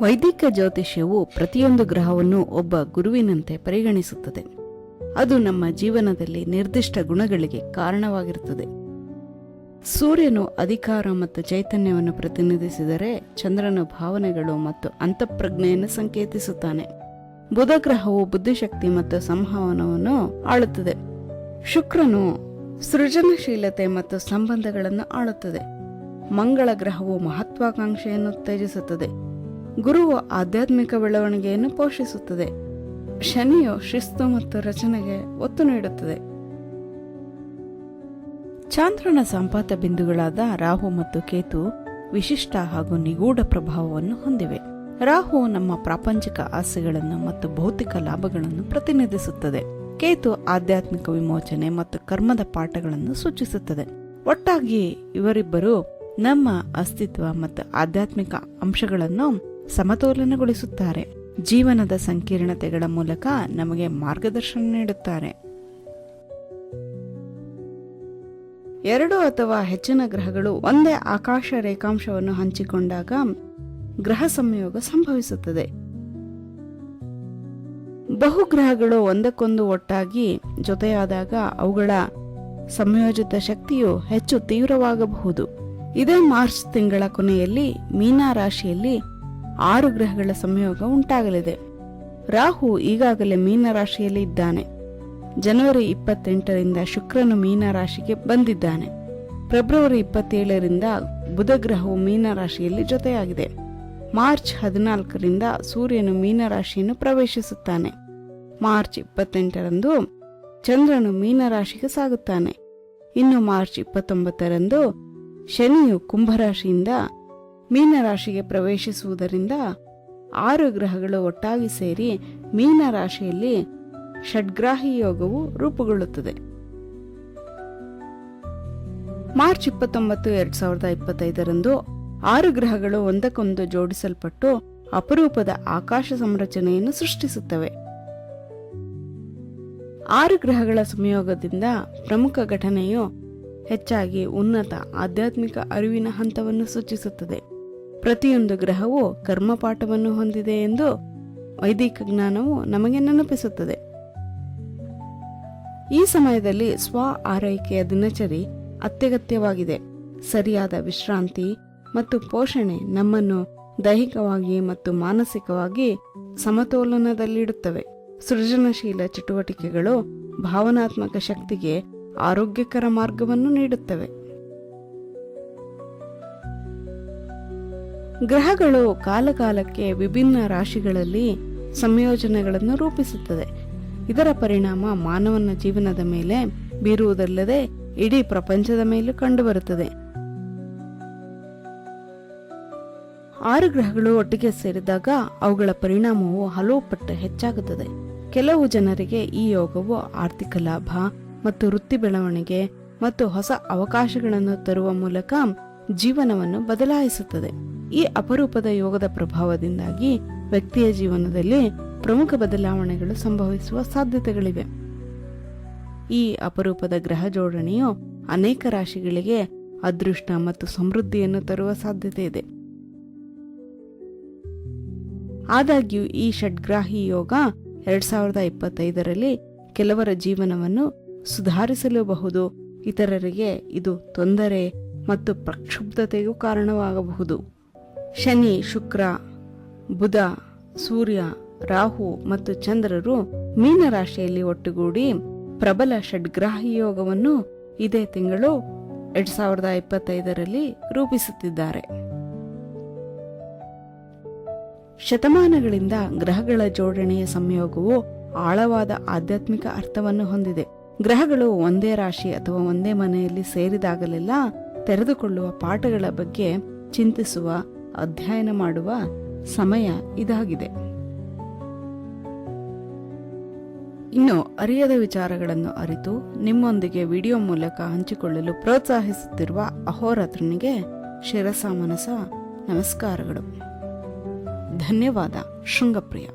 ವೈದಿಕ ಜ್ಯೋತಿಷ್ಯವು ಪ್ರತಿಯೊಂದು ಗ್ರಹವನ್ನು ಒಬ್ಬ ಗುರುವಿನಂತೆ ಪರಿಗಣಿಸುತ್ತದೆ. ಅದು ನಮ್ಮ ಜೀವನದಲ್ಲಿ ನಿರ್ದಿಷ್ಟ ಗುಣಗಳಿಗೆ ಕಾರಣವಾಗಿರುತ್ತದೆ. ಸೂರ್ಯನು ಅಧಿಕಾರ ಮತ್ತು ಚೈತನ್ಯವನ್ನು ಪ್ರತಿನಿಧಿಸಿದರೆ ಚಂದ್ರನು ಭಾವನೆಗಳು ಮತ್ತು ಅಂತಃಪ್ರಜ್ಞೆಯನ್ನು ಸಂಕೇತಿಸುತ್ತಾನೆ. ಬುಧ ಗ್ರಹವು ಬುದ್ಧಿಶಕ್ತಿ ಮತ್ತು ಸಂವಹನವನ್ನು ಆಳುತ್ತದೆ. ಶುಕ್ರನು ಸೃಜನಶೀಲತೆ ಮತ್ತು ಸಂಬಂಧಗಳನ್ನು ಆಳುತ್ತದೆ. ಮಂಗಳ ಗ್ರಹವು ಮಹತ್ವಾಕಾಂಕ್ಷೆಯನ್ನು ಉತ್ತೇಜಿಸುತ್ತದೆ. ಗುರುವು ಆಧ್ಯಾತ್ಮಿಕ ಬೆಳವಣಿಗೆಯನ್ನು ಪೋಷಿಸುತ್ತದೆ. ಶನಿಯು ಶಿಸ್ತು ಮತ್ತು ರಚನೆಗೆ ಒತ್ತು ನೀಡುತ್ತದೆ. ಚಾಂದ್ರನ ಸಂಪಾತ ಬಿಂದುಗಳಾದ ರಾಹು ಮತ್ತು ಕೇತು ವಿಶಿಷ್ಟ ಹಾಗೂ ನಿಗೂಢ ಪ್ರಭಾವವನ್ನು ಹೊಂದಿವೆ. ರಾಹು ನಮ್ಮ ಪ್ರಾಪಂಚಿಕ ಆಸೆಗಳನ್ನು ಮತ್ತು ಭೌತಿಕ ಲಾಭಗಳನ್ನು ಪ್ರತಿನಿಧಿಸುತ್ತದೆ. ಕೇತು ಆಧ್ಯಾತ್ಮಿಕ ವಿಮೋಚನೆ ಮತ್ತು ಕರ್ಮದ ಪಾಠಗಳನ್ನು ಸೂಚಿಸುತ್ತದೆ. ಒಟ್ಟಾಗಿ ಇವರಿಬ್ಬರು ನಮ್ಮ ಅಸ್ತಿತ್ವ ಮತ್ತು ಆಧ್ಯಾತ್ಮಿಕ ಅಂಶಗಳನ್ನು ಸಮತೋಲನಗೊಳಿಸುತ್ತಾರೆ. ಜೀವನದ ಸಂಕೀರ್ಣತೆಗಳ ಮೂಲಕ ನಮಗೆ ಮಾರ್ಗದರ್ಶನ ನೀಡುತ್ತಾರೆ. ಎರಡು ಅಥವಾ ಹೆಚ್ಚಿನ ಗ್ರಹಗಳು ಒಂದೇ ಆಕಾಶ ರೇಖಾಂಶವನ್ನು ಹಂಚಿಕೊಂಡಾಗ ಗ್ರಹ ಸಂಯೋಗ ಸಂಭವಿಸುತ್ತದೆ. ಬಹು ಗ್ರಹಗಳು ಒಂದಕ್ಕೊಂದು ಒಟ್ಟಾಗಿ ಜೊತೆಯಾದಾಗ ಅವುಗಳ ಸಂಯೋಜಿತ ಶಕ್ತಿಯು ಹೆಚ್ಚು ತೀವ್ರವಾಗಬಹುದು. ಇದೇ ಮಾರ್ಚ್ ತಿಂಗಳ ಕೊನೆಯಲ್ಲಿ ಮೀನಾ ರಾಶಿಯಲ್ಲಿ ಆರು ಗ್ರಹಗಳ ಸಂಯೋಗ ಉಂಟಾಗಲಿದೆ. ರಾಹು ಈಗಾಗಲೇ ಮೀನ ರಾಶಿಯಲ್ಲಿ ಇದ್ದಾನೆ. ಜನವರಿ ಇಪ್ಪತ್ತೆಂಟರಿಂದ ಶುಕ್ರನು ಮೀನ ರಾಶಿಗೆ ಬಂದಿದ್ದಾನೆ. ಫೆಬ್ರವರಿ ಇಪ್ಪತ್ತೇಳರಿಂದ ಬುಧ ಗ್ರಹವು ಮೀನ ರಾಶಿಯಲ್ಲಿ ಜೊತೆಯಾಗಿದೆ. ಮಾರ್ಚ್ ಹದಿನಾಲ್ಕರಿಂದ ಸೂರ್ಯನು ಮೀನ ರಾಶಿಯನ್ನು ಪ್ರವೇಶಿಸುತ್ತಾನೆ. ಮಾರ್ಚ್ ಇಪ್ಪತ್ತೆಂಟರಂದು ಚಂದ್ರನು ಮೀನ ರಾಶಿಗೆ ಸಾಗುತ್ತಾನೆ. ಇನ್ನು ಮಾರ್ಚ್ ಇಪ್ಪತ್ತೊಂಬತ್ತರಂದು ಶನಿಯು ಕುಂಭರಾಶಿಯಿಂದ ಮೀನರಾಶಿಗೆ ಪ್ರವೇಶಿಸುವುದರಿಂದ ಆರು ಗ್ರಹಗಳು ಒಟ್ಟಾಗಿ ಸೇರಿ ಮೀನ ರಾಶಿಯಲ್ಲಿ ಷಡ್ಗ್ರಾಹಿ ಯೋಗವು ರೂಪುಗೊಳ್ಳುತ್ತದೆ. ಮಾರ್ಚ್ ಇಪ್ಪತ್ತೊಂಬತ್ತು, ಎರಡ್ ಸಾವಿರದ ಇಪ್ಪತ್ತೈದರಂದು ಆರು ಗ್ರಹಗಳು ಒಂದಕ್ಕೊಂದು ಜೋಡಿಸಲ್ಪಟ್ಟು ಅಪರೂಪದ ಆಕಾಶ ಸಂರಚನೆಯನ್ನು ಸೃಷ್ಟಿಸುತ್ತವೆ. ಆರು ಗ್ರಹಗಳ ಸಂಯೋಗದಿಂದ ಪ್ರಮುಖ ಘಟನೆಯು ಹೆಚ್ಚಾಗಿ ಉನ್ನತ ಆಧ್ಯಾತ್ಮಿಕ ಅರಿವಿನ ಹಂತವನ್ನು ಸೂಚಿಸುತ್ತದೆ. ಪ್ರತಿಯೊಂದು ಗ್ರಹವು ಕರ್ಮಪಾಠವನ್ನು ಹೊಂದಿದೆ ಎಂದು ವೈದಿಕ ಜ್ಞಾನವು ನಮಗೆ ನೆನಪಿಸುತ್ತದೆ. ಈ ಸಮಯದಲ್ಲಿ ಸ್ವ ಆರೈಕೆಯ ದಿನಚರಿ ಅತ್ಯಗತ್ಯವಾಗಿದೆ. ಸರಿಯಾದ ವಿಶ್ರಾಂತಿ ಮತ್ತು ಪೋಷಣೆ ನಮ್ಮನ್ನು ದೈಹಿಕವಾಗಿ ಮತ್ತು ಮಾನಸಿಕವಾಗಿ ಸಮತೋಲನದಲ್ಲಿಡುತ್ತವೆ. ಸೃಜನಶೀಲ ಚಟುವಟಿಕೆಗಳು ಭಾವನಾತ್ಮಕ ಶಕ್ತಿಗೆ ಆರೋಗ್ಯಕರ ಮಾರ್ಗವನ್ನು ನೀಡುತ್ತವೆ. ಗ್ರಹಗಳು ಕಾಲಕಾಲಕ್ಕೆ ವಿಭಿನ್ನ ರಾಶಿಗಳಲ್ಲಿ ಸಂಯೋಜನೆಗಳನ್ನು ರೂಪಿಸುತ್ತದೆ. ಇದರ ಪರಿಣಾಮ ಮಾನವನ ಜೀವನದ ಮೇಲೆ ಬೀರುವುದಲ್ಲದೆ ಇಡೀ ಪ್ರಪಂಚದ ಮೇಲೂ ಕಂಡುಬರುತ್ತದೆ. ಆರು ಗ್ರಹಗಳು ಒಟ್ಟಿಗೆ ಸೇರಿದಾಗ ಅವುಗಳ ಪರಿಣಾಮವು ಹಲವು ಪಟ್ಟು ಹೆಚ್ಚಾಗುತ್ತದೆ. ಕೆಲವು ಜನರಿಗೆ ಈ ಯೋಗವು ಆರ್ಥಿಕ ಲಾಭ ಮತ್ತು ವೃತ್ತಿ ಬೆಳವಣಿಗೆ ಮತ್ತು ಹೊಸ ಅವಕಾಶಗಳನ್ನು ತರುವ ಮೂಲಕ ಜೀವನವನ್ನು ಬದಲಾಯಿಸುತ್ತದೆ. ಈ ಅಪರೂಪದ ಯೋಗದ ಪ್ರಭಾವದಿಂದಾಗಿ ವ್ಯಕ್ತಿಯ ಜೀವನದಲ್ಲಿ ಪ್ರಮುಖ ಬದಲಾವಣೆಗಳು ಸಂಭವಿಸುವ ಸಾಧ್ಯತೆಗಳಿವೆ. ಈ ಅಪರೂಪದ ಗ್ರಹ ಜೋಡಣೆಯು ಅನೇಕ ರಾಶಿಗಳಿಗೆ ಅದೃಷ್ಟ ಮತ್ತು ಸಮೃದ್ಧಿಯನ್ನು ತರುವ ಸಾಧ್ಯತೆ ಇದೆ. ಆದಾಗ್ಯೂ ಈ ಷಡ್ಗ್ರಾಹಿ ಯೋಗ ಎರಡ್ ಸಾವಿರದ ಇಪ್ಪತ್ತೈದರಲ್ಲಿ ಕೆಲವರ ಜೀವನವನ್ನು ಸುಧಾರಿಸಲೂಬಹುದು, ಇತರರಿಗೆ ಇದು ತೊಂದರೆ ಮತ್ತು ಪ್ರಕ್ಷುಬ್ಧತೆಗೂ ಕಾರಣವಾಗಬಹುದು. ಶನಿ, ಶುಕ್ರ, ಬುಧ, ಸೂರ್ಯ, ರಾಹು ಮತ್ತು ಚಂದ್ರರು ಮೀನರಾಶಿಯಲ್ಲಿ ಒಟ್ಟುಗೂಡಿ ಪ್ರಬಲ ಷಡ್ಗ್ರಾಹಿ ಯೋಗವನ್ನು ಇದೇ ತಿಂಗಳು ಎರಡ್ ಸಾವಿರದ ಇಪ್ಪತ್ತೈದರಲ್ಲಿ ರೂಪಿಸುತ್ತಿದ್ದಾರೆ. ಶತಮಾನಗಳಿಂದ ಗ್ರಹಗಳ ಜೋಡಣೆಯ ಸಂಯೋಗವು ಆಳವಾದ ಆಧ್ಯಾತ್ಮಿಕ ಅರ್ಥವನ್ನು ಹೊಂದಿದೆ. ಗ್ರಹಗಳು ಒಂದೇ ರಾಶಿ ಅಥವಾ ಒಂದೇ ಮನೆಯಲ್ಲಿ ಸೇರಿದಾಗಲೆಲ್ಲ ತೆರೆದುಕೊಳ್ಳುವ ಪಾಠಗಳ ಬಗ್ಗೆ ಚಿಂತಿಸುವ ಅಧ್ಯಯನ ಮಾಡುವ ಸಮಯ ಇದಾಗಿದೆ. ಇನ್ನು ಅರಿಯದ ವಿಚಾರಗಳನ್ನು ಅರಿತು ನಿಮ್ಮೊಂದಿಗೆ ವಿಡಿಯೋ ಮೂಲಕ ಹಂಚಿಕೊಳ್ಳಲು ಪ್ರೋತ್ಸಾಹಿಸುತ್ತಿರುವ ಅಹೋರಾತ್ರನಿಗೆ ಶಿರಸಾಮನಸ ನಮಸ್ಕಾರಗಳು. ಧನ್ಯವಾದ, ಶೃಂಗಪ್ರಿಯ.